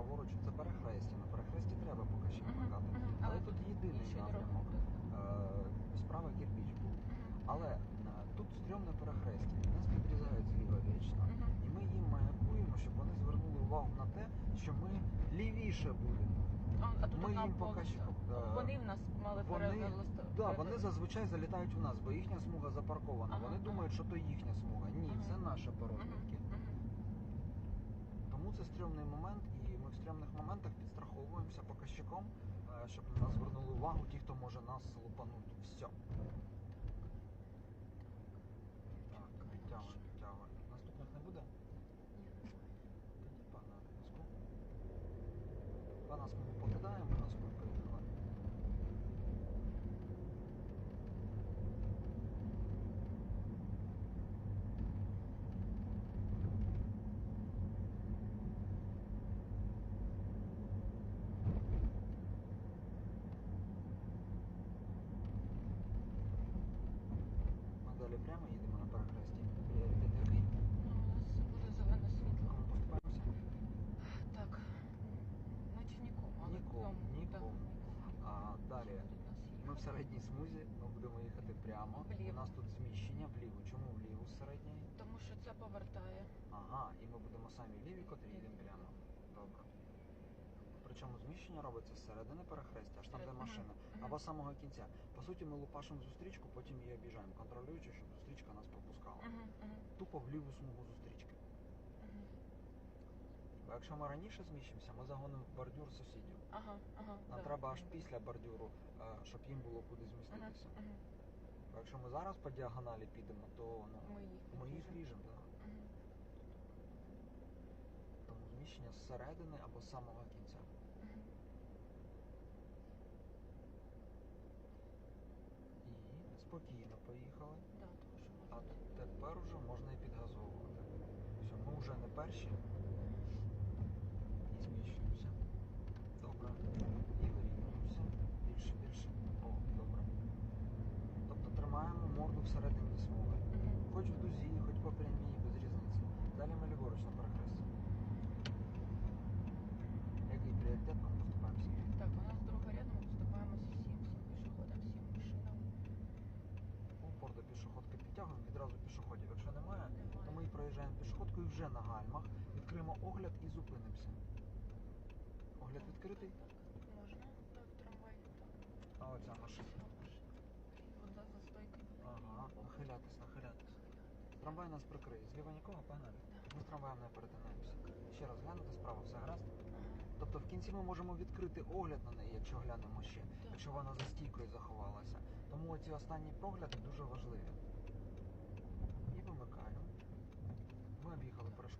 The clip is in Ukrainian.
праворуч це перехрестя. На перехресті треба поки ще Мгм, вмикати. мгм. Але тут єдиний напрямок. Е, Справа кирпіч був. Але е, тут стрьомне перехрестя. Нас підрізають зліва вічно. Мгм. І ми їм маякуємо, щоб вони звернули увагу на те, що ми лівіше будемо. А, а тут Ми одна їм поки що, е, Вони в нас мали Вони, перевести. да, вони зазвичай залітають у нас, бо їхня смуга запаркована. Ага, Вони думають, що то їхня смуга. Ні, Ага. це наша порожники. Тому це стрьомний момент, і стрьомних моментах підстраховуємося показчиком, е, щоб на нас звернули увагу ті, хто може нас лупанути. Все. Так, підтягуємо, підтягуємо. Наступних не буде? Тоді пана зв'язку. Пана смугу покидаємо, ми на смугу приїхали. Ми далі прямо їдемо на перехресті. Пріоритет який? У нас буде зелене світло. Поступаємося? Так. Наче нікому, але Нікому, нікому. А далі ми в середній смузі, ми будемо їхати прямо. Вліво. У нас тут зміщення вліво. Чому вліво з середньої? Тому що це повертає. Ага, і ми будемо самі ліві, котрі їдемо прямо. Причому зміщення робиться з середини перехрестя, аж там, де машина, або з самого кінця. По суті, ми лупашимо зустрічку, потім її об'їжджаємо, контролюючи, щоб зустрічка нас пропускала. Тупо в ліву смугу зустрічки. Бо якщо ми раніше зміщимося, ми загонимо в бордюр сусідів. Ага, ага. Нам да. треба аж після бордюру, е, щоб їм було куди зміститися. Угу, угу. Бо якщо ми зараз по діагоналі підемо, то ну, Ми їх ми їх ріжемо. Да. Мгм. Тому зміщення зсередини або з самого кінця. Мгм. І спокійно поїхали. Да, тому що А тепер уже можна і підгазовувати. Все, ми вже не перші і зміщуємося. Добре. І вирівнюємося. Більше, більше. О, добре. Тобто тримаємо морду всередині смуги. Хоч в дузі, хоч по прямій, без різниці. Далі ми ліворуч на перехресті. Який пріоритет нам поступаємося? Так, у нас друга ряд, ми поступаємося всім, всім пішоходам, всім машинам. Упор до пішоходки підтягуємо, відразу пішоходів. Якщо немає, Немає. то ми і проїжджаємо пішоходкою вже на гальмах, відкриємо огляд і зупинимося. Огляд відкритий, можна. Так, трамвай, так. а оця машина. Вода за стойкою. Ага, нахилятись, нахилятись. Трамвай нас прикриє. Зліва нікого, погнали. Ми з трамваєм не перетинаємося. Ще раз глянути справа, все гаразд. Тобто в кінці ми можемо відкрити огляд на неї, якщо глянемо ще, якщо вона за стійкою заховалася. Тому ці останні прогляди дуже важливі. об'їхали, прошу.